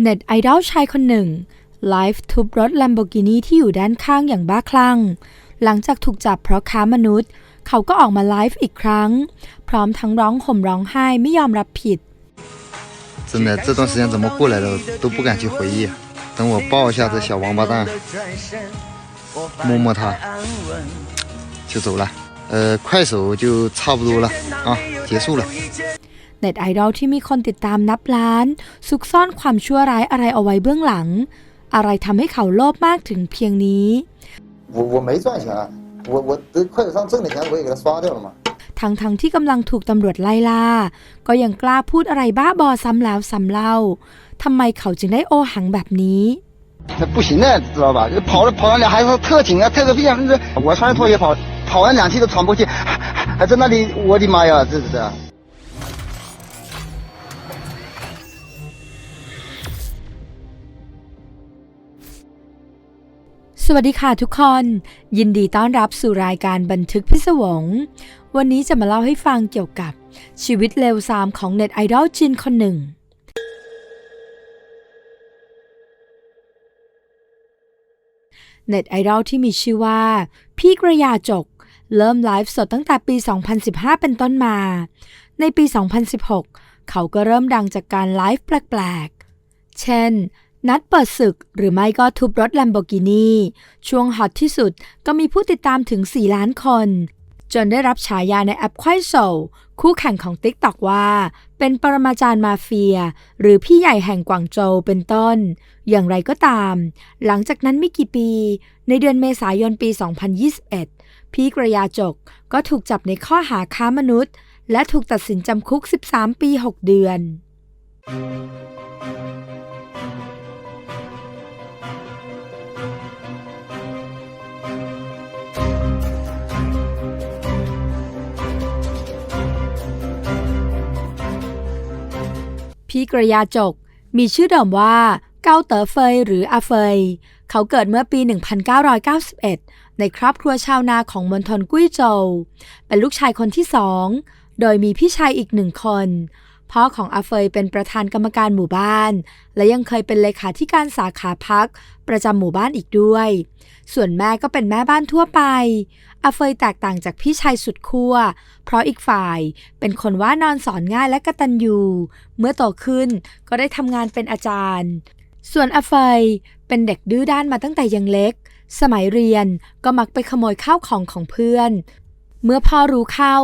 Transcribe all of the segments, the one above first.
เน็ตไอดอลชายคนหนึ่ง ไลฟ์ทุบรถ Lamborghini ที่อยู่ด้านข้างอย่างบ้าคลั่ง หลังจากถูกจับเพราะค้ามนุษย์ เขาก็ออกมาไลฟ์อีกครั้ง พร้อมทั้งร้องห่มร้องไห้ไม่ยอมรับผิด 真的，这段时间怎么过来的都不敢去回忆。等我抱一下这小王八蛋，摸摸他，就走了。呃，快手就差不多了啊，结束了。 เน็ตไอดอลที่มีคนติดตามนับล้าน ซุกซ่อนความชั่วร้ายอะไรเอาไว้เบื้องหลัง อะไรทำให้เขาโลภมากถึงเพียงนี้ 我我没赚钱，我我这快手上挣的钱我也给他刷掉了嘛。 ทั้งทั้งที่กำลังถูกตำรวจไล่ล่า ก็ยังกล้าพูดอะไรบ้าบอซ้ำแล้วซ้ำเล่าทำไมเขาจึงได้โอหังแบบนี้ 那不行的，知道吧？这跑了跑完两还是特警啊，特个屁啊！这我穿着拖鞋跑，跑完两期都喘不过气，还还在那里，我的妈呀，这是 สวัสดีค่ะทุกคน ยินดีต้อนรับสู่รายการบันทึกพิศวง วันนี้จะมาเล่าให้ฟังเกี่ยวกับชีวิตเลวทรามของเน็ตไอดอลจีนคนหนึ่ง เน็ตไอดอลที่มีชื่อว่า พี่กระยาจก เริ่มไลฟ์สดตั้งแต่ปี 2015 เป็นต้นมา ในปี 2016 เขาก็เริ่มดังจากการไลฟ์แปลกๆ เช่น นัดเปิดศึกหรือไม่ก็ทุบรถ Lamborghini ช่วงฮอตที่สุดก็มีผู้ติดตามถึง 4 ล้านคน จนได้รับฉายาในแอปควายโซคู่แข่งของ TikTok ว่า เป็นปรมาจารย์มาเฟีย หรือพี่ใหญ่แห่งกวางโจวเป็นต้น อย่างไรก็ตาม หลังจากนั้นไม่กี่ปี ในเดือนเมษายนปี 2021 พี่กระยาจกก็ถูกจับในข้อหาค้ามนุษย์ และถูกตัดสินจำคุก 13 ปี 6 เดือน พี่กระยาจก มีชื่อเดิมว่าเกาเต๋อเฟยหรืออาเฟย เขาเกิดเมื่อปี 1991 ในครอบครัวชาวนาของมณฑลกุ้ยโจว เป็นลูกชายคนที่สอง โดยมีพี่ชายอีกหนึ่งคน พ่อของอาเฟยเป็นประธานกรรมการหมู่บ้าน และยังเคยเป็นเลขาธิการสาขาพัก ประจำหมู่บ้านอีกด้วย ส่วนแม่ก็เป็นแม่บ้านทั่วไป อาเฟยแตกต่างจากพี่ชายสุดขั้ว เพราะอีกฝ่ายเป็นคนว่านอนสอนง่ายและกระตันยูเมื่อโตขึ้นก็ได้ทำงานเป็นอาจารย์ ส่วนอาเฟยเป็นเด็กดื้อด้านมาตั้งแต่ยังเล็ก สมัยเรียนก็มักไปขโมยข้าวของของเพื่อน เมื่อพ่อรู้เข้า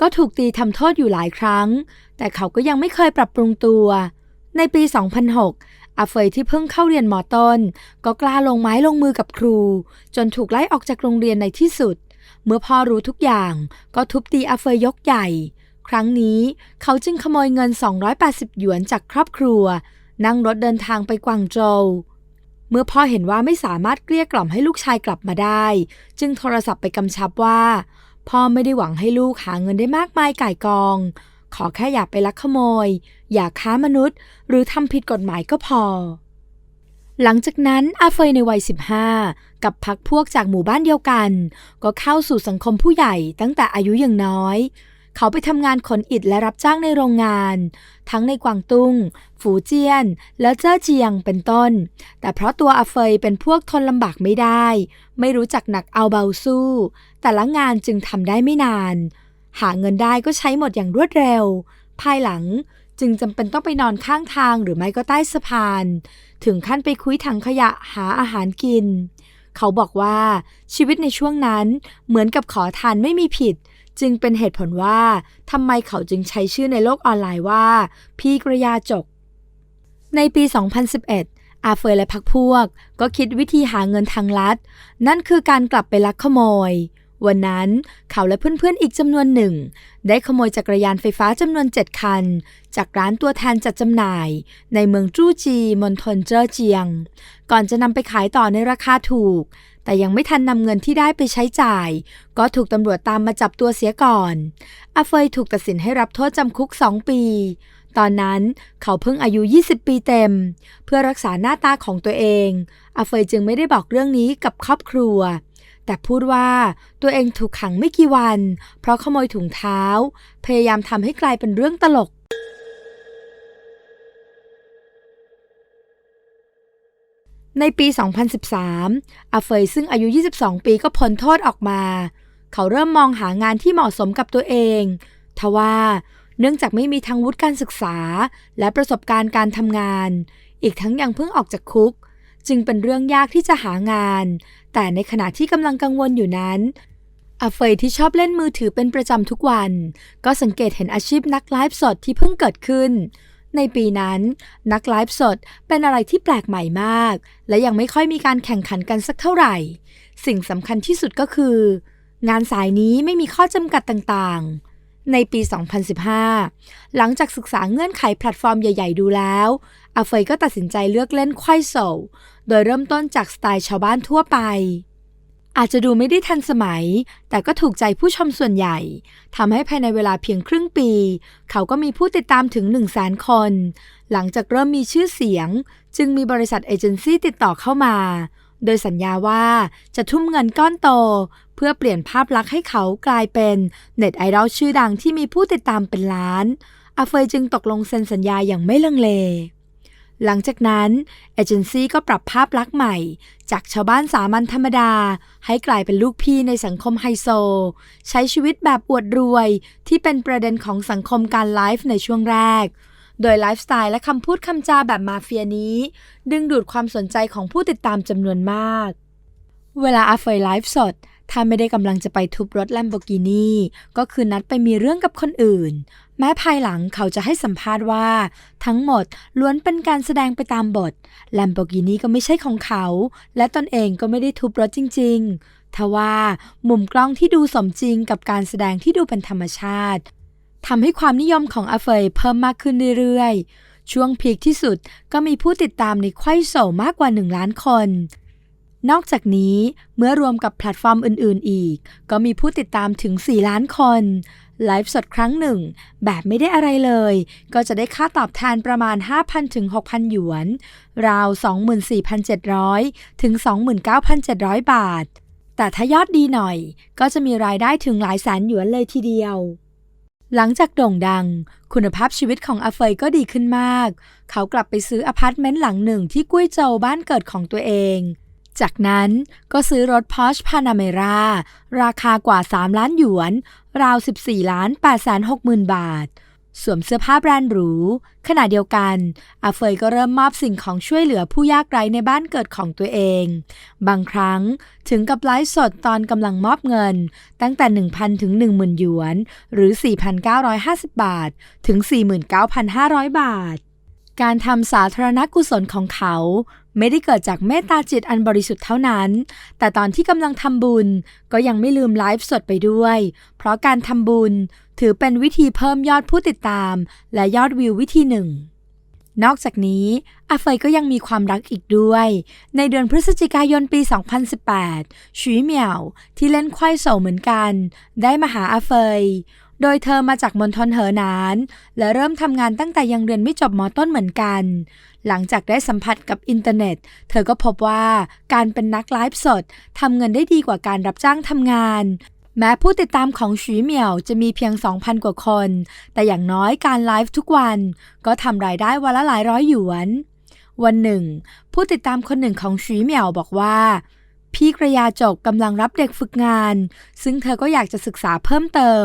ก็ถูกตีทำโทษอยู่หลายครั้ง แต่เขาก็ยังไม่เคยปรับปรุงตัว ในปี 2006 อาเฟยที่เพิ่งเข้าเรียนมอต้น ก็กล้าลงไม้ลงมือกับครู จนถูกไล่ออกจากโรงเรียนในที่สุด เมื่อพ่อรู้ทุกอย่างก็ทุบตีอาเฟยยกใหญ่ ครั้งนี้เขาจึงขโมยเงิน 280 หยวนจากครอบครัว นั่งรถเดินทางไปกวางโจวเมื่อพ่อเห็นว่าไม่สามารถเกลี้ยกล่อมให้ลูกชายกลับมาได้ จึงโทรศัพท์ไปกำชับว่า พ่อไม่ได้หวังให้ลูกหาเงินได้มากมายก่ายกอง ขอแค่อย่าไปลักขโมย อย่าค้ามนุษย์ หรือทำผิดกฎหมายก็พอ หลังจากนั้นอาเฟยในวัย 15 กับพักพวกจากหมู่บ้านเดียวกัน ก็เข้าสู่สังคมผู้ใหญ่ตั้งแต่อายุยังน้อย เขาไปทำงานขนอิฐและรับจ้างในโรงงาน ทั้งในกวางตุ้ง ฝูเจียน และเจ้อเจียงเป็นต้น แต่เพราะตัวอาเฟยเป็นพวกทนลำบากไม่ได้ ไม่รู้จักหนักเอาเบาสู้ แต่ละงานจึงทำได้ไม่นาน หาเงินได้ก็ใช้หมดอย่างรวดเร็ว ภายหลังจึงจำเป็นต้องไปนอนข้างทางหรือไม่ก็ใต้สะพาน ถึงขั้นไปคุยถังขยะหาอาหารกิน เขาบอกว่าชีวิตในช่วงนั้นเหมือนกับขอทานไม่มีผิด จึงเป็นเหตุผลว่าทำไมเขาจึงใช้ชื่อในโลกออนไลน์ว่า พี่กระยาจก ในปี 2011 อาเฟยและพักพวก ก็คิดวิธีหาเงินทางลัด นั่นคือการกลับไปลักขโมย วันนั้นเขาและเพื่อนๆอีกจำนวนหนึ่ง ได้ขโมยจักรยานไฟฟ้าจำนวน 7 คัน จากร้านตัวแทนจัดจำหน่าย ในเมืองจู้จีมณฑลเจ้อเจียง ก่อนจะนำไปขายต่อในราคาถูก แต่ยังไม่ทันนำเงินที่ได้ไปใช้จ่าย ก็ถูกตำรวจตามมาจับตัวเสียก่อนอาเฟยถูกตัดสินให้รับโทษจำคุก 2 ปีตอนนั้นเขาเพิ่งอายุ 20 ปีเต็ม เพื่อรักษาหน้าตาของตัวเองอาเฟยจึงไม่ได้บอกเรื่องนี้กับครอบครัว แต่พูดว่าตัวเองถูกขังไม่กี่วัน เพราะขโมยถุงเท้า พยายามทำให้กลายเป็นเรื่องตลก ในปี 2013 อาเฟยซึ่งอายุ 22 ปีก็พ้นโทษออกมา เขาเริ่มมองหางานที่เหมาะสมกับตัวเอง ทว่าเนื่องจากไม่มีทั้งวุฒิการศึกษา และประสบการณ์การทำงาน อีกทั้งยังเพิ่งออกจากคุก จึงเป็นเรื่องยากที่จะหางาน แต่ในขณะที่กำลังกังวลอยู่นั้นอาเฟยที่ชอบเล่นมือถือเป็นประจำทุกวัน ก็สังเกตเห็นอาชีพนักไลฟ์สดที่เพิ่งเกิดขึ้น ในปีนั้น นักไลฟ์สดเป็นอะไรที่แปลกใหม่มาก และยังไม่ค่อยมีการแข่งขันกันสักเท่าไหร่ สิ่งสำคัญที่สุดก็คือ งานสายนี้ไม่มีข้อจำกัดต่างๆ ในปี 2015 หลังจากศึกษาเงื่อนไขแพลตฟอร์มใหญ่ ๆ ดูแล้วอาเฟยก็ตัดสินใจเลือกเล่นควายโซโดยเริ่มต้นจากสไตล์ชาวบ้านทั่วไป อาจจะดูไม่ได้ทันสมัย แต่ก็ถูกใจผู้ชมส่วนใหญ่ทำให้ภายในเวลาเพียงครึ่งปี เขาก็มีผู้ติดตามถึง 1 0 0 0 0แสนคน หลังจากเริ่มมีชื่อเสียง จึงมีบริษัทเอเจนซี่ติดต่อเข้ามา โดยสัญญาว่าจะทุ่มเงินก้อนโต เพื่อเปลี่ยนภาพลักษณ์ให้เขากลายเป็นเน็ตไอดอลชื่อดังที่มีผู้ติดตามเป็นล้าน อาเฟยจึงตกลงเซ็นสัญญาอย่างไม่ลังเล หลังจากนั้นเอเจนซี่ก็ปรับภาพลักษณ์ใหม่ จากชาวบ้านสามัญธรรมดา ให้กลายเป็นลูกพี่ในสังคมไฮโซ ใช้ชีวิตแบบอวดรวยที่เป็นประเด็นของสังคมการไลฟ์ในช่วงแรก โดยไลฟ์สไตล์และคำพูดคำจาแบบมาเฟียนี้ ดึงดูดความสนใจของผู้ติดตามจำนวนมาก เวลาอาเฟยไลฟ์สด ถ้าไม่ได้กำลังจะไปทุบรถแลมโบกินีก็คือนัดไปมีเรื่องกับคนอื่น แม้ภายหลังเขาจะให้สัมภาษณ์ว่า ทั้งหมดล้วนเป็นการแสดงไปตามบทแลมโบกินีก็ไม่ใช่ของเขา และตนเองก็ไม่ได้ทุบรถจริง ๆ ทว่ามุมกล้องที่ดูสมจริงกับการแสดงที่ดูเป็นธรรมชาติ ทำให้ความนิยมของอาเฟยเพิ่มมากขึ้นเรื่อยๆ ช่วงพีคที่สุดก็มีผู้ติดตามในไขว้โซมากกว่า 1 ล้านคน นอกจากนี้เมื่อรวมกับแพลตฟอร์มอื่นๆอีก ก็มีผู้ติดตามถึง 4 ล้านคนไลฟ์สดครั้งหนึ่ง แบบไม่ได้อะไรเลย ก็จะได้ค่าตอบแทนประมาณ 5,000 ถึง 6,000 หยวน ราว 24,700 ถึง 29,700 บาท แต่ถ้ายอดดีหน่อย ก็จะมีรายได้ถึงหลายแสนหยวนเลยทีเดียว หลังจากโด่งดัง คุณภาพชีวิตของอาเฟยก็ดีขึ้นมาก เขากลับไปซื้ออพาร์ตเมนต์หลังหนึ่งที่กุ้ยโจวบ้านเกิดของตัวเอง จากนั้นก็ซื้อรถ Porsche Panamera ราคากว่า 3 ล้านหยวน ราว 14 ล้าน8แสน6หมื่นบาท สวมเสื้อผ้าแบรนด์หรู ขณะเดียวกัน อาเฟยก็เริ่มมอบสิ่งของช่วยเหลือผู้ยากไร้ในบ้านเกิดของตัวเอง บางครั้งถึงกับไลฟ์สดตอนกำลังมอบเงิน ตั้งแต่ 1,000 ถึง 10,000 หยวน หรือ 4,950 บาท ถึง 49,500 บาท การทำสาธารณกุศลของเขาไม่ได้เกิดจากเมตตาจิตอันบริสุทธิ์เท่านั้น แต่ตอนที่กำลังทำบุญก็ยังไม่ลืมไลฟ์สดไปด้วย เพราะการทำบุญ ถือเป็นวิธีเพิ่มยอดผู้ติดตาม และยอดวิววิธีหนึ่ง นอกจากนี้อาเฟยก็ยังมีความรักอีกด้วย ในเดือนพฤศจิกายนปี 2018 ชุยเหมียวที่เล่นควายโซเหมือนกัน ได้มาหาอาเฟย โดยเธอมาจากมณฑลเหอหนาน และเริ่มทำงานตั้งแต่ยังเรียนไม่จบมต้นเหมือนกัน หลังจากได้สัมผัสกับอินเทอร์เน็ต เธอก็พบว่าการเป็นนักไลฟ์สดทำเงินได้ดีกว่าการรับจ้างทำงาน แม้ผู้ติดตามของชุยเหมี่ยวจะมีเพียง 2,000 กว่าคน แต่อย่างน้อยการไลฟ์ทุกวัน ก็ทำรายได้วันละหลายร้อยหยวน วันหนึ่ง ผู้ติดตามคนหนึ่งของชุยเหมี่ยวบอกว่า พี่กระยาจกกำลังรับเด็กฝึกงาน ซึ่งเธอก็อยากจะศึกษาเพิ่มเติม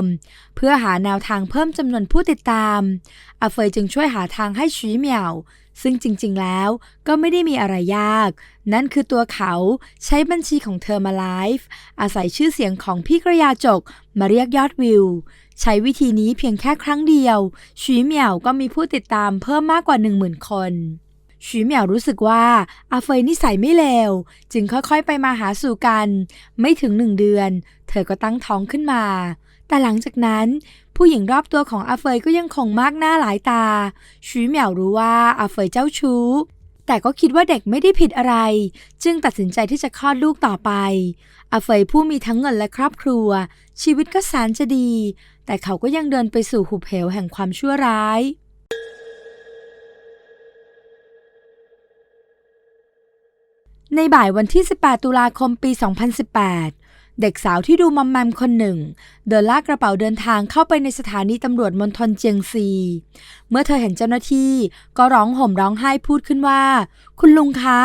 เพื่อหาแนวทางเพิ่มจำนวนผู้ติดตามอาเฟยจึงช่วยหาทางให้ชุยเหมี่ยว ซึ่งจริงๆแล้วก็ไม่ได้มีอะไรยาก นั่นคือตัวเขาใช้บัญชีของเธอมาไลฟ์อาศัยชื่อเสียงของพี่กระยาจกมาเรียกยอดวิว ใช้วิธีนี้เพียงแค่ครั้งเดียวชุยเหมี่ยวก็มีผู้ติดตามเพิ่มมากกว่า 10,000 คนชุยเหมียวรู้สึกว่าอาเฟยนิสัยไม่เลวจึงค่อยๆไปมาหาสู่กัน ไม่ถึงหนึ่งเดือน เธอก็ตั้งท้องขึ้นมา แต่หลังจากนั้น ผู้หญิงรอบตัวของอาเฟยก็ยังคงมากหน้าหลายตาชุยเหมียวรู้ว่าอาเฟยเจ้าชู้ แต่ก็คิดว่าเด็กไม่ได้ผิดอะไร จึงตัดสินใจที่จะคลอดลูกต่อไปอาเฟยผู้มีทั้งเงินและครอบครัว ชีวิตก็แสนจะดี แต่เขาก็ยังเดินไปสู่หุบเหวแห่งความชั่วร้ายในบ่ายวันที่ 18 ตุลาคม ปี 2018 เด็กสาวที่ดูมอมแมมคนหนึ่ง เดินลากกระเป๋าเดินทางเข้าไปในสถานีตำรวจมณฑลเจียงซี เมื่อเธอเห็นเจ้าหน้าที่ก็ร้องห่มร้องไห้พูดขึ้นว่า คุณลุงคะ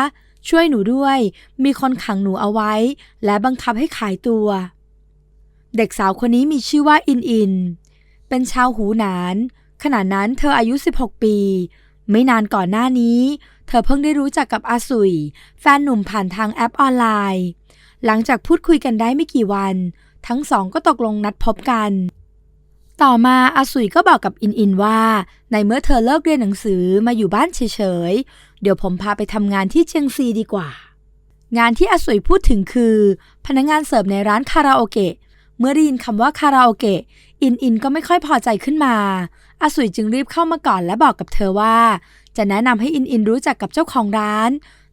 ช่วยหนูด้วย มีคนขังหนูเอาไว้ และบังคับให้ขายตัว เด็กสาวคนนี้มีชื่อว่าอินอิน เป็นชาวหูหนาน ขณะนั้นเธออายุ 16 ปี ไม่นานก่อนหน้านี้ เธอเพิ่งได้รู้จักกับอาสุย แฟนหนุ่มผ่านทางแอปออนไลน์ หลังจากพูดคุยกันได้ไม่กี่วัน ทั้งสองก็ตกลงนัดพบกัน ต่อมาอาสุยก็บอกกับอินอินว่า ในเมื่อเธอเลิกเรียนหนังสือมาอยู่บ้านเฉยๆ เดี๋ยวผมพาไปทำงานที่เชียงซีดีกว่า งานที่อาสุยพูดถึงคือ พนักงานเสิร์ฟในร้านคาราโอเกะ เมื่อได้ยินคำว่าคาราโอเกะ อินอินก็ไม่ค่อยพอใจขึ้นมา อาสุยจึงรีบเข้ามาก่อนและบอกกับเธอว่า จะแนะนำให้อินอินรู้จักกับเจ้าของร้าน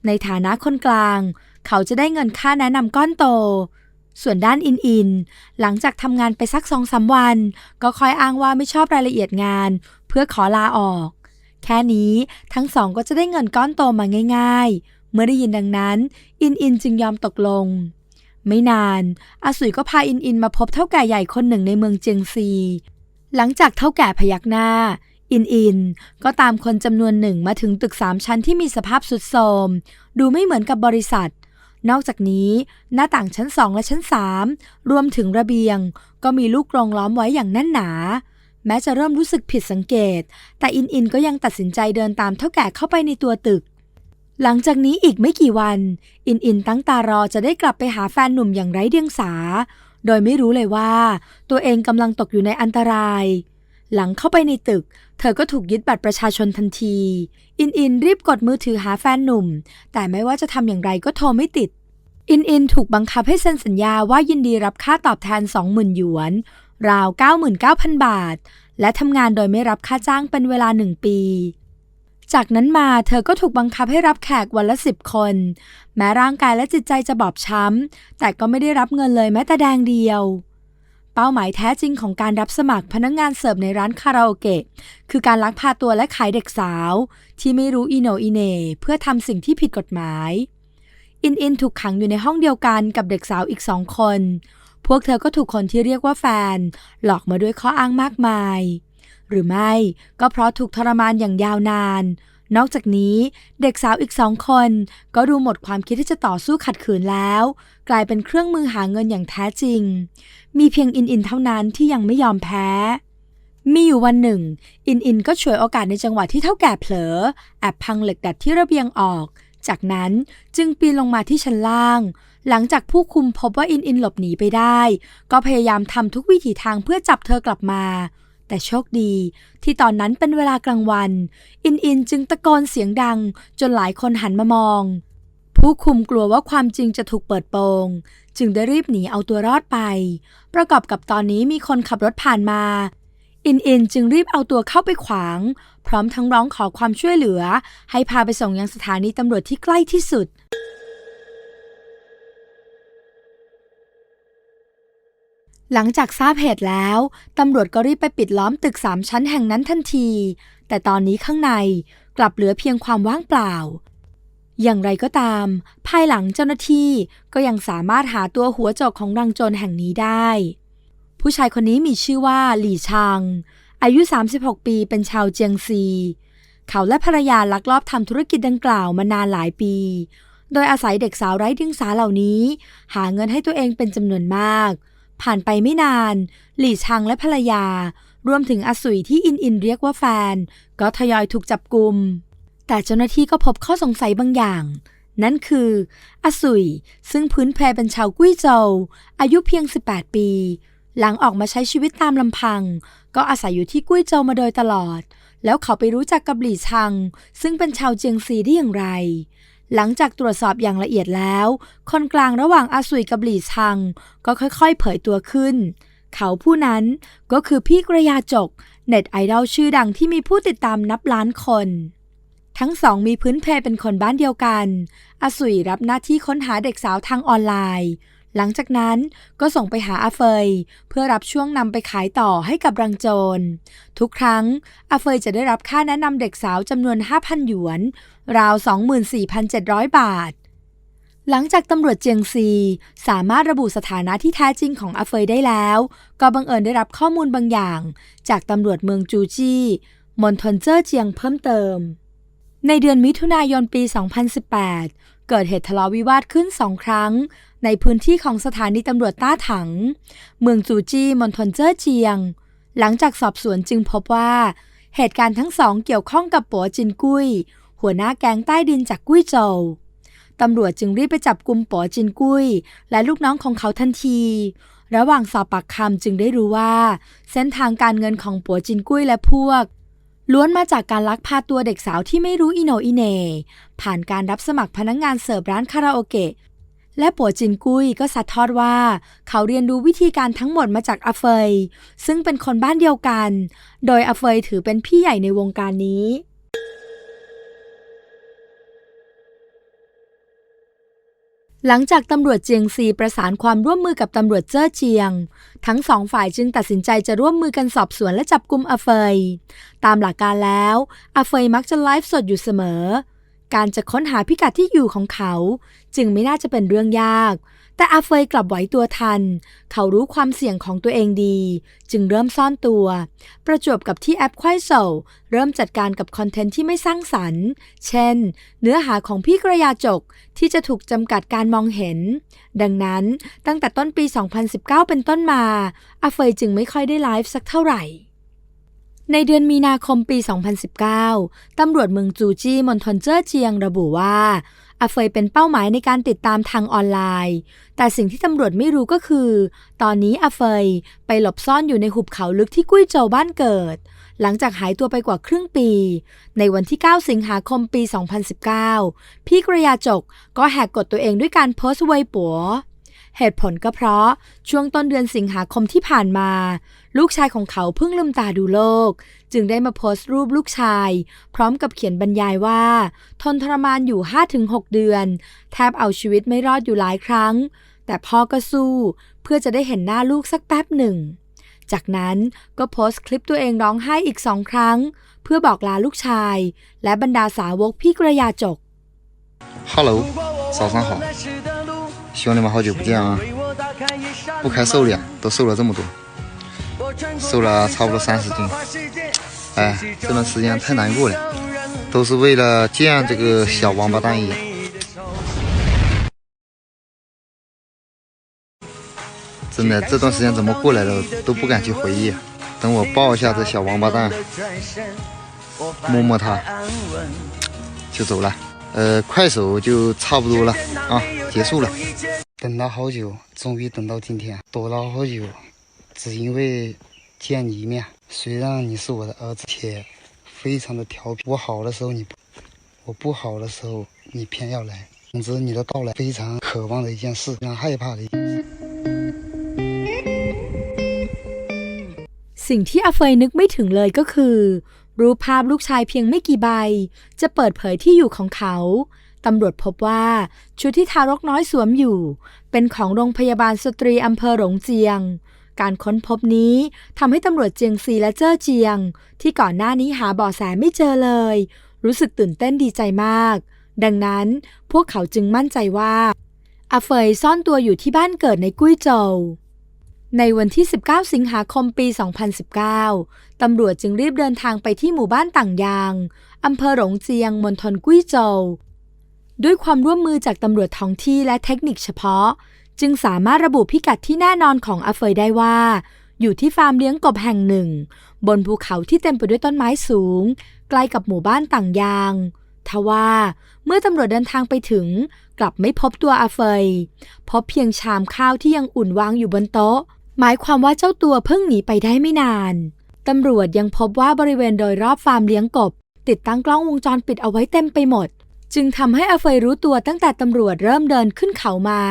ในฐานะคนกลาง เขาจะได้เงินค่าแนะนำก้อนโต ส่วนด้านอินอิน หลังจากทำงานไปสักสองสามวัน ก็คอยอ้างว่าไม่ชอบรายละเอียดงาน เพื่อขอลาออก แค่นี้ทั้งสองก็จะได้เงินก้อนโตมาง่าย ๆ เมื่อได้ยินดังนั้น อินอินจึงยอมตกลง ไม่นาน อาสุยก็พาอินอินมาพบเท่าแก่ใหญ่คนหนึ่งในเมืองเจียงซี หลังจากเท่าแก่พยักหน้าอินอินก็ตามคนจำนวนหนึ่งมาถึงตึกสามชั้นที่มีสภาพสุดโทรม ดูไม่เหมือนกับบริษัท นอกจากนี้ หน้าต่างชั้นสองและชั้นสามรวมถึงระเบียง ก็มีลูกกรงล้อมไว้อย่างแน่นหนา แม้จะเริ่มรู้สึกผิดสังเกต แต่อินอินก็ยังตัดสินใจเดินตามเท่าแก่เข้าไปในตัวตึก หลังจากนี้อีกไม่กี่วัน อินอินตั้งตารอจะได้กลับไปหาแฟนหนุ่มอย่างไร้เดียงสา โดยไม่รู้เลยว่า ตัวเองกำลังตกอยู่ในอันตราย หลังเข้าไปในตึก เธอก็ถูกยึดบัตรประชาชนทันที อินอินรีบกดมือถือหาแฟนหนุ่ม แต่ไม่ว่าจะทำอย่างไรก็โทรไม่ติด อินอินถูกบังคับให้เซ็นสัญญาว่ายินดีรับค่าตอบแทน 20,000 หยวน ราว 99,000 บาท และทำงานโดยไม่รับค่าจ้างเป็นเวลาหนึ่งปี จากนั้นมาเธอก็ถูกบังคับให้รับแขกวันละสิบคน แม้ร่างกายและจิตใจจะบอบช้ำแต่ก็ไม่ได้รับเงินเลยแม้แต่แดงเดียว เป้าหมายแท้จริงของการรับสมัครพนักงานเสิร์ฟในร้านคาราโอเกะคือการลักพาตัวและขายเด็กสาว ที่ไม่รู้อีโนอีเน่เพื่อทำสิ่งที่ผิดกฎหมาย อินอินถูกขังอยู่ในห้องเดียวกันกับเด็กสาวอีกสองคน พวกเธอก็ถูกคนที่เรียกว่าแฟน หลอกมาด้วยข้ออ้างมากมาย หรือไม่ก็เพราะถูกทรมานอย่างยาวนาน นอกจากนี้เด็กสาวอีกสองคน ก็ดูหมดความคิดที่จะต่อสู้ขัดขืนแล้ว กลายเป็นเครื่องมือหาเงินอย่างแท้จริง มีเพียงอินอินเท่านั้นที่ยังไม่ยอมแพ้ มีอยู่วันหนึ่ง อินอินก็ฉวยโอกาสในจังหวะที่เท่าแก่เผลอแอบพังเหล็กดัดที่ระเบียงออก จากนั้นจึงปีนลงมาที่ชั้นล่าง หลังจากผู้คุมพบว่าอินอินหลบหนีไปได้ ก็พยายามทำทุกวิถีทางเพื่อจับเธอกลับมาแต่โชคดีที่ตอนนั้นเป็นเวลากลางวัน อินอินจึงตะโกนเสียงดังจนหลายคนหันมามอง ผู้คุมกลัวว่าความจริงจะถูกเปิดโปง จึงได้รีบหนีเอาตัวรอดไป ประกอบกับตอนนี้มีคนขับรถผ่านมา อินอินจึงรีบเอาตัวเข้าไปขวาง พร้อมทั้งร้องขอความช่วยเหลือ ให้พาไปส่งยังสถานีตำรวจที่ใกล้ที่สุดหลังจากทราบเหตุแล้ว ตำรวจก็รีบไปปิดล้อมตึกสามชั้นแห่งนั้นทันที แต่ตอนนี้ข้างในกลับเหลือเพียงความว่างเปล่า อย่างไรก็ตาม ภายหลังเจ้าหน้าที่ก็ยังสามารถหาตัวหัวโจกของรังโจรแห่งนี้ได้ ผู้ชายคนนี้มีชื่อว่าหลี่ชางอายุ 36 ปีเป็นชาวเจียงซี เขาและภรรยาลักลอบทำธุรกิจดังกล่าวมานานหลายปี โดยอาศัยเด็กสาวไร้เดียงสาเหล่านี้ หาเงินให้ตัวเองเป็นจำนวนมาก ผ่านไปไม่นาน หลี่ชางและภรรยารวมถึงอาสุยที่อินอินเรียกว่าแฟน ก็ทยอยถูกจับกลุ่ม แต่เจ้าหน้าที่ก็พบข้อสงสัยบางอย่าง นั่นคืออสุยซึ่งพื้นเพเป็นชาวกุ้ยโจวอายุเพียง 18 ปี หลังออกมาใช้ชีวิตตามลำพัง ก็อาศัยอยู่ที่กุ้ยโจวมาโดยตลอด แล้วเขาไปรู้จักกับหลี่ชัง ซึ่งเป็นชาวเจียงซีได้อย่างไรหลังจากตรวจสอบอย่างละเอียดแล้ว คนกลางระหว่างอาสุยกับหลี่ชัง ก็ค่อยๆ เผยตัวขึ้น เขาผู้นั้นก็คือพี่กระยาจก เน็ตไอดอลชื่อดังที่มีผู้ติดตามนับล้านคน ทั้งสองมีพื้นเพเป็นคนบ้านเดียวกัน อาสุยรับหน้าที่ค้นหาเด็กสาวทางออนไลน์ หลังจากนั้นก็ส่งไปหาอาเฟย เพื่อรับช่วงนำไปขายต่อให้กับรังโจร ทุกครั้งอาเฟยจะได้รับค่าแนะนำเด็กสาวจำนวน 5,000 หยวน ราว 24,700 บาท หลังจากตำรวจเจียงซี สามารถระบุสถานะที่แท้จริงของอาเฟยได้แล้ว ก็บังเอิญได้รับข้อมูลบางอย่าง จากตำรวจเมืองจูจี้มณฑลเจ้อเจียงเพิ่มเติม ในเดือนมิถุนายนปี 2018 เกิดเหตุทะเลาะวิวาทขึ้นสองครั้ง ในพื้นที่ของสถานีตำรวจต้าถัง เมืองจูจีมณฑลเจ้อเจียง หลังจากสอบสวนจึงพบว่า เหตุการณ์ทั้งสองเกี่ยวข้องกับปัวจินกุ้ย หัวหน้าแก๊งใต้ดินจากกุ้ยโจวตำรวจจึงรีบไปจับกลุ่มป๋อจินกุ้ย และลูกน้องของเขาทันที ระหว่างสอบปากคำจึงได้รู้ว่า เส้นทางการเงินของป๋อจินกุ้ยและพวก ล้วนมาจากการลักพาตัวเด็กสาวที่ไม่รู้อิโนอิเน ผ่านการรับสมัครพนักงงานเสิร์ฟร้านคาราโอเกะ และปัวจินกุ้ยก็สัดทอดว่า เขาเรียนรู้วิธีการทั้งหมดมาจากอาเฟย ซึ่งเป็นคนบ้านเดียวกัน โดยอาเฟยถือเป็นพี่ใหญ่ในวงการนี้ หลังจากตำรวจเจียงซีประสานความร่วมมือกับตำรวจเจ้อเจียง ทั้งสองฝ่ายจึงตัดสินใจจะร่วมมือกันสอบสวนและจับกลุ่มอาเฟย ตามหลักการแล้วอาเฟยมักจะไลฟ์สดอยู่เสมอ การจะค้นหาพิกัดที่อยู่ของเขา จึงไม่น่าจะเป็นเรื่องยาก แต่อาเฟยกลับไหวตัวทัน เขารู้ความเสี่ยงของตัวเองดี จึงเริ่มซ่อนตัว ประจวบกับที่แอปควายโซลเริ่มจัดการกับคอนเทนต์ที่ไม่สร้างสรรค์ เช่น เนื้อหาของพี่กระยาจกที่จะถูกจำกัดการมองเห็น ดังนั้นตั้งแต่ต้นปี 2019 เป็นต้นมาอาเฟยจึงไม่ค่อยได้ไลฟ์สักเท่าไหร่ ในเดือนมีนาคมปี 2019 ตำรวจเมืองจูจี้มณฑลเจ้อเจียงระบุว่า อาเฟยเป็นเป้าหมายในการติดตามทางออนไลน์ แต่สิ่งที่ตำรวจไม่รู้ก็คือ ตอนนี้อาเฟยไปหลบซ่อนอยู่ในหุบเขาลึกที่กุ้ยโจวบ้านเกิด หลังจากหายตัวไปกว่าครึ่งปี ในวันที่ 9 สิงหาคมปี 2019 พี่กระยาจกก็แหกกฎตัวเองด้วยการโพสต์ไวยปัว เหตุผลก็เพราะช่วงต้นเดือนสิงหาคมที่ผ่านมา ลูกชายของเขาเพิ่งลืมตาดูโลก จึงได้มาโพสต์รูปลูกชาย พร้อมกับเขียนบรรยายว่า ทนทรมานอยู่ 5-6 เดือน แทบเอาชีวิตไม่รอดอยู่หลายครั้ง แต่พ่อก็สู้ เพื่อจะได้เห็นหน้าลูกสักแป๊บหนึ่ง จากนั้นก็โพสต์คลิปตัวเองร้องไห้อีกสองครั้ง เพื่อบอกลาลูกชาย และบรรดาสาวกพี่กระยาจกฮัลโหลสาวสังห 兄弟们好久不见啊！不开瘦脸，都瘦了这么多，瘦了差不多三十斤。哎，这段时间太难过了，都是为了见这个小王八蛋一眼。真的，这段时间怎么过来的都不敢去回忆。等我抱一下这小王八蛋，摸摸它，就走了。呃，快手就差不多了啊，结束了。等了好久，终于等到今天，躲了好久，只因为见你一面。虽然你是我的儿子，且非常的调皮，我好的时候你不，我不好的时候你偏要来。总之，你的到来非常渴望的一件事，非常害怕的一。 สิ่งที่อาเฟยนึกไม่ถึงเลยก็คือ รูปภาพลูกชายเพียงไม่กี่ใบ จะเปิดเผยที่อยู่ของเขา ตำรวจพบว่าชุดที่ทารกน้อยสวมอยู่ เป็นของโรงพยาบาลสตรีอำเภอหลงเจียง การค้นพบนี้ทำให้ตำรวจเจียงซีและเจ้อเจียง ที่ก่อนหน้านี้หาเบาะแสไม่เจอเลย รู้สึกตื่นเต้นดีใจมาก ดังนั้นพวกเขาจึงมั่นใจว่าอาเฟยซ่อนตัวอยู่ที่บ้านเกิดในกุ้ยโจว ในวันที่ 19 สิงหาคมปี 2019 ตำรวจจึงรีบเดินทางไปที่หมู่บ้านต่างยาง อำเภอหลงเจียง มณฑลกุ้ยโจว ด้วยความร่วมมือจากตำรวจท้องที่และเทคนิคเฉพาะ จึงสามารถระบุพิกัดที่แน่นอนของอาเฟยได้ว่า อยู่ที่ฟาร์มเลี้ยงกบแห่งหนึ่ง บนภูเขาที่เต็มไปด้วยต้นไม้สูง ใกล้กับหมู่บ้านต่างยางทว่าเมื่อตำรวจเดินทางไปถึง กลับไม่พบตัวอาเฟย พบเพียงชามข้าวที่ยังอุ่นวางอยู่บนโต๊ะ หมายความว่าเจ้าตัวเพิ่งหนีไปได้ไม่นาน ตำรวจยังพบว่าบริเวณโดยรอบฟาร์มเลี้ยงกบ ติดตั้งกล้องวงจรปิดเอาไว้เต็มไปหมด จึงทำให้อเฟยรู้ตัวตั้งแต่ตำรวจเริ่มเดินขึ้นเขามา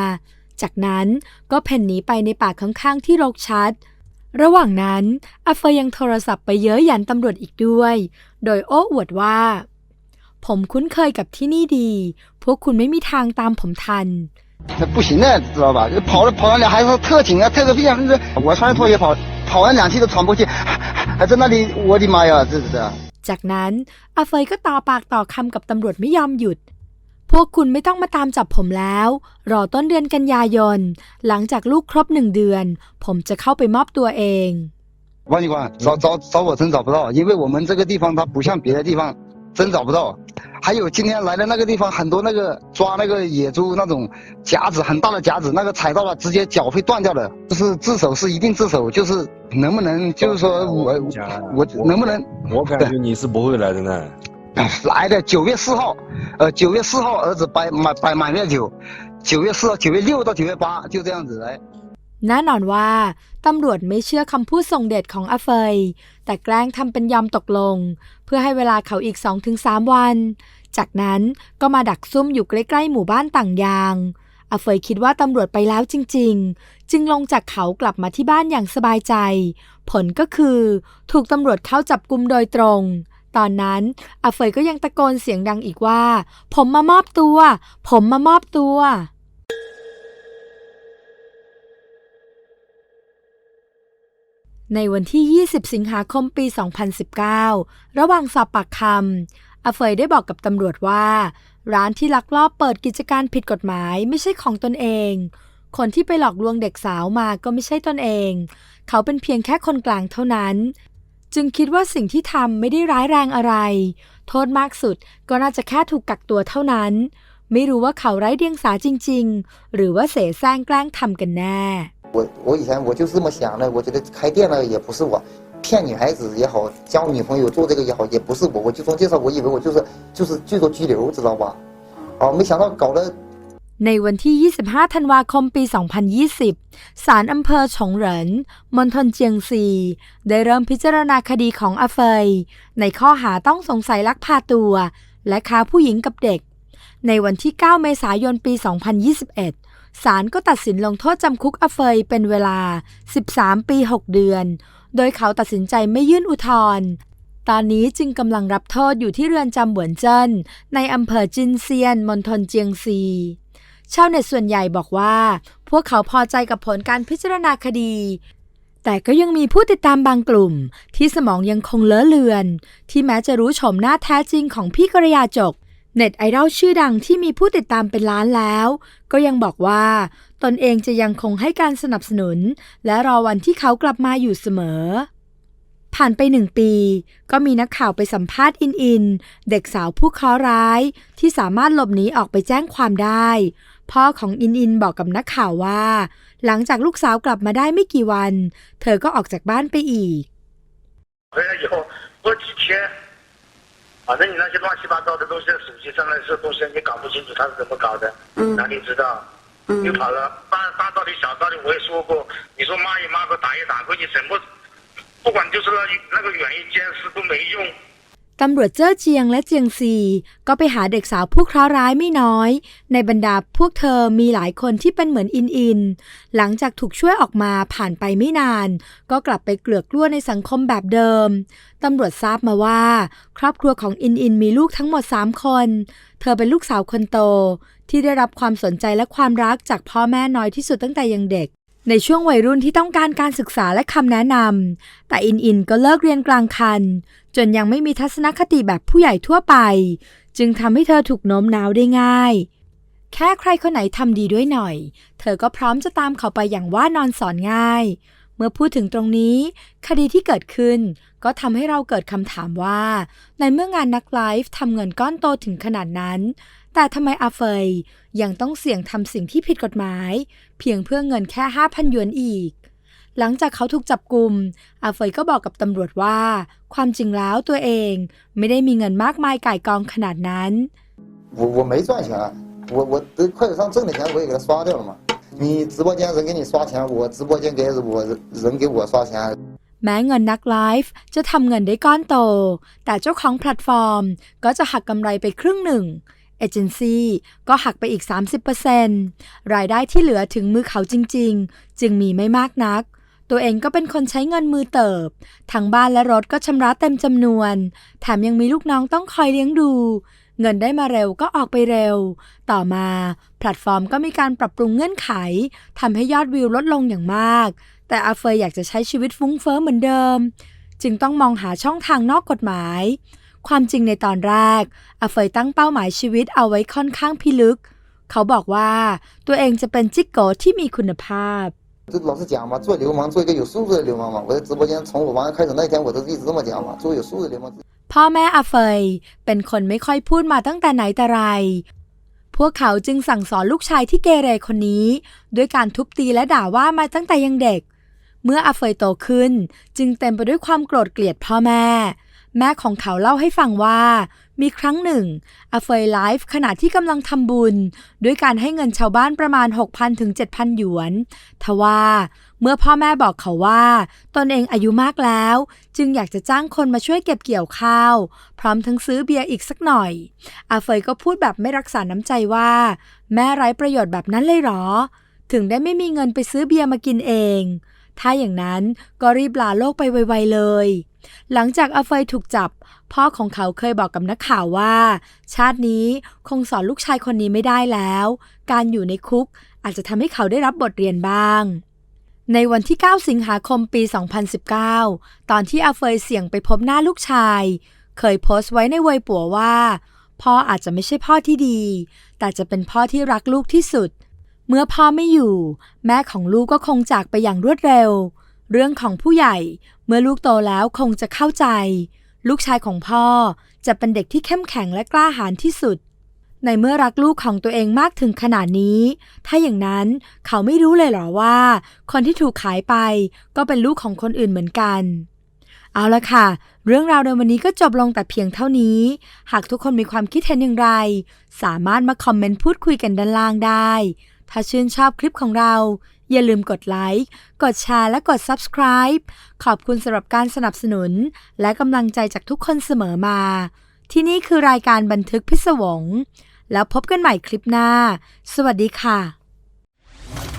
จากนั้นก็เพ่นหนีไปในป่าข้างๆที่รกชัด ระหว่างนั้นอเฟยยังโทรศัพท์ไปเย้ยหยันตำรวจอีกด้วย โดยโอ้อวดว่า ผมคุ้นเคยกับที่นี่ดี พวกคุณไม่มีทางตามผมทัน 那不行的，知道吧？跑了跑完两还是特警啊，特个屁啊！这我穿着拖鞋跑，跑完两期都喘不过气，还在那里，我的妈呀，这是。 จากนั้นอาเฟยก็ต่อปากต่อคำกับตำรวจไม่ยอมหยุด พวกคุณไม่ต้องมาตามจับผมแล้ว รอต้นเดือนกันยายน หลังจากลูกครบหนึ่งเดือน ผมจะเข้าไปมอบตัวเอง 王警官，找找找我真找不到，因为我们这个地方它不像别的地方， 真找不到。还有今天来的那个地方，很多那个抓那个野猪那种夹子，很大的夹子，那个踩到了直接脚会断掉的。就是自首是一定自首，就是能不能就是说我我能不能我感觉你是不会来的呢。来的九月四号，呃，九月四号儿子摆满摆满月酒，九月四号、九月六到九月八就这样子来。 แน่นอนว่าตำรวจไม่เชื่อคำพูดส่งเดชของอาเฟย แต่แกล้งทำเป็นยอมตกลง เพื่อให้เวลาเขาอีก 2-3 วัน จากนั้นก็มาดักซุ่มอยู่ใกล้ๆหมู่บ้านต่างยางอาเฟยคิดว่าตำรวจไปแล้วจริง ๆ จึงลงจากเขากลับมาที่บ้านอย่างสบายใจ ผลก็คือ ถูกตำรวจเข้าจับกุมโดยตรง ตอนนั้นอาเฟยก็ยังตะโกนเสียงดังอีกว่า ผมมามอบตัว ผมมามอบตัว ในวันที่ 20 สิงหาคมปี 2019 ระหว่างสอบปากคำอาเฟยได้บอกกับตำรวจว่า ร้านที่ลักลอบเปิดกิจการผิดกฎหมายไม่ใช่ของตนเอง คนที่ไปหลอกลวงเด็กสาวมาก็ไม่ใช่ตนเอง เขาเป็นเพียงแค่คนกลางเท่านั้น จึงคิดว่าสิ่งที่ทำไม่ได้ร้ายแรงอะไร โทษมากสุดก็น่าจะแค่ถูกกักตัวเท่านั้น ไม่รู้ว่าเขาไร้เดียงสาจริง ๆ หรือว่าเสแสร้งแกล้งทำกันแน่ 我我以前我就是这么想的，我觉得开店那个也不是我，骗女孩子也好，交女朋友做这个也好，也不是我，我就从介绍，我以为我就是就是最多拘留，知道吧？哦，没想到搞得 ในวันที่ 25 ธันวาคม ปี 2020 ศาลอำเภอฉงเหริน มณฑลเจียงซี ได้เริ่มพิจารณาคดีของอาเฟย ในข้อหาต้องสงสัยลักพาตัว และค้าผู้หญิงกับเด็ก ในวันที่ 9 เมษายน ปี 2021 ศาลก็ตัดสินลงโทษจำคุกอเฟยเป็นเวลา 13 ปี 6 เดือน โดยเขาตัดสินใจไม่ยื่นอุทธรณ์ตอนนี้จึงกำลังรับโทษอยู่ที่เรือนจำเหวนเจิ้น ในอำเภอจินเซียนมณฑลเจียงซีชาวเน็ตส่วนใหญ่บอกว่า พวกเขาพอใจกับผลการพิจารณาคดี แต่ก็ยังมีผู้ติดตามบางกลุ่ม ที่สมองยังคงเลอะเลือน ที่แม้จะรู้โฉมหน้าแท้จริงของพี่กระยาจก เน็ตไอดอลชื่อดังที่มีผู้ติดตามเป็นล้านแล้ว ก็ยังบอกว่า ตนเองจะยังคงให้การสนับสนุน และรอวันที่เขากลับมาอยู่เสมอ ผ่านไปหนึ่งปี ก็มีนักข่าวไปสัมภาษณ์อินอิน เด็กสาวผู้เคราะห์ร้าย ที่สามารถหลบหนีออกไปแจ้งความได้ พ่อของอินอินบอกกับนักข่าวว่า หลังจากลูกสาวกลับมาได้ไม่กี่วัน เธอก็ออกจากบ้านไปอีก 回来以后过几天， 反正你那些乱七八糟的东西，手机上那这东西你搞不清楚他是怎么搞的，嗯哪里知道？嗯又跑了大大道理小道理，我也说过，你说骂也骂过，打也打过，你什么不管就是那那个原因监视都没用。 ตำรวจเจ้อเจียงและเจียงซี ก็ไปหาเด็กสาวผู้เคราะห์ร้ายไม่น้อย ในบรรดาพวกเธอมีหลายคนที่เป็นเหมือนอินอิน หลังจากถูกช่วยออกมาผ่านไปไม่นาน ก็กลับไปเกลือกกล้วในสังคมแบบเดิม ตำรวจทราบมาว่า ครอบครัวของอินอินมีลูกทั้งหมด 3 คน เธอเป็นลูกสาวคนโต ที่ได้รับความสนใจและความรักจากพ่อแม่น้อยที่สุดตั้งแต่ยังเด็ก ในช่วงวัยรุ่นที่ต้องการการศึกษาและคำแนะนำ แต่อินอินก็เลิกเรียนกลางคัน จนยังไม่มีทัศนคติแบบผู้ใหญ่ทั่วไป จึงทำให้เธอถูกโน้มน้าวได้ง่าย แค่ใครคนไหนทำดีด้วยหน่อย เธอก็พร้อมจะตามเขาไปอย่างว่านอนสอนง่าย เมื่อพูดถึงตรงนี้ คดีที่เกิดขึ้น ก็ทำให้เราเกิดคำถามว่า ในเมื่องานนักไลฟ์ทำเงินก้อนโตถึงขนาดนั้น แต่ทำไมอาเฟยยังต้องเสี่ยงทำสิ่งที่ผิดกฎหมาย เพียงเพื่อเงินแค่ 5,000หยวนอีก หลังจากเขาถูกจับกลุ่มอาเฟยก็บอกกับตำรวจว่า ความจริงแล้วตัวเองไม่ได้มีเงินมากมายก่ายกองขนาดนั้น 我我没赚钱，我我的快手上挣的钱我也给他刷掉了嘛。你直播间人给你刷钱，我直播间给我人给我刷钱， แม้เงินนักไลฟ์จะทำเงินได้ก้อนโต แต่เจ้าของแพลตฟอร์ม ก็จะหักกำไรไปครึ่งหนึ่ง เอเจนซี่ก็หักไปอีก 30%รายได้ที่เหลือถึงมือเขาจริง ๆ จึงมีไม่มากนัก ตัวเองก็เป็นคนใช้เงินมือเติบ ทั้งบ้านและรถก็ชำระเต็มจำนวน แถมยังมีลูกน้องต้องคอยเลี้ยงดู เงินได้มาเร็วก็ออกไปเร็ว ต่อมาแพลตฟอร์มก็มีการปรับปรุงเงื่อนไขทำให้ยอดวิวลดลงอย่างมาก แต่อาเฟยอยากจะใช้ชีวิตฟุ้งเฟ้อเหมือนเดิม จึงต้องมองหาช่องทางนอกกฎหมาย ความจริงในตอนแรกอาเฟยตั้งเป้าหมายชีวิตเอาไว้ค่อนข้างพิลึก เขาบอกว่าตัวเองจะเป็นจิกโกที่มีคุณภาพ 就老实讲嘛，做流氓，做一个有素质的流氓嘛。我在直播间从我玩开始那一天，我都一直这么讲嘛，做有素质的流氓。 พ่อแม่อาเฟย เป็นคนไม่ค่อยพูดมาตั้งแต่ไหนแต่ไร พวกเขาจึงสั่งสอนลูกชายที่เกเรคนนี้ ด้วยการทุบตีและด่าว่ามาตั้งแต่ยังเด็ก เมื่ออาเฟยโตขึ้น จึงเต็มไปด้วยความโกรธเกลียดพ่อแม่ แม่ของเขาเล่าให้ฟังว่า มีครั้งหนึ่งอาเฟยไลฟ์ขณะที่กำลังทำบุญ ด้วยการให้เงินชาวบ้านประมาณ 6,000ถึง7,000 หยวน ทว่าเมื่อพ่อแม่บอกเขาว่า ตนเองอายุมากแล้ว จึงอยากจะจ้างคนมาช่วยเก็บเกี่ยวข้าว พร้อมทั้งซื้อเบียร์อีกสักหน่อยอาเฟยก็พูดแบบไม่รักษาน้ำใจว่า แม่ไร้ประโยชน์แบบนั้นเลยหรอ ถึงได้ไม่มีเงินไปซื้อเบียร์มากินเอง ถ้าอย่างนั้นก็รีบลาโลกไปไวๆเลย หลังจากอาเฟยถูกจับ พ่อของเขาเคยบอกกับนักข่าวว่า ชาตินี้คงสอนลูกชายคนนี้ไม่ได้แล้ว การอยู่ในคุกอาจจะทำให้เขาได้รับบทเรียนบ้าง ในวันที่ 9 สิงหาคมปี 2019 ตอนที่อาเฟยเสี่ยงไปพบหน้าลูกชาย เคยโพสต์ไว้ในเวยปัวว่า พ่ออาจจะไม่ใช่พ่อที่ดี แต่จะเป็นพ่อที่รักลูกที่สุดเมื่อพ่อไม่อยู่ แม่ของลูกก็คงจากไปอย่างรวดเร็ว เรื่องของผู้ใหญ่ เมื่อลูกโตแล้วคงจะเข้าใจ ลูกชายของพ่อจะเป็นเด็กที่เข้มแข็งและกล้าหาญที่สุด ในเมื่อรักลูกของตัวเองมากถึงขนาดนี้ ถ้าอย่างนั้นเขาไม่รู้เลยเหรอว่า คนที่ถูกขายไปก็เป็นลูกของคนอื่นเหมือนกันเอาละค่ะ เรื่องราวในวันนี้ก็จบลงแต่เพียงเท่านี้ หากทุกคนมีความคิดเห็นอย่างไร สามารถมาคอมเมนต์พูดคุยกันด้านล่างได้ ถ้าชื่นชอบคลิปของเรา อย่าลืมกดไลค์ กดแชร์และกด subscribe ขอบคุณสำหรับการสนับสนุน และกำลังใจจากทุกคนเสมอมา ที่นี่คือรายการบันทึกพิศวง แล้วพบกันใหม่คลิปหน้า สวัสดีค่ะ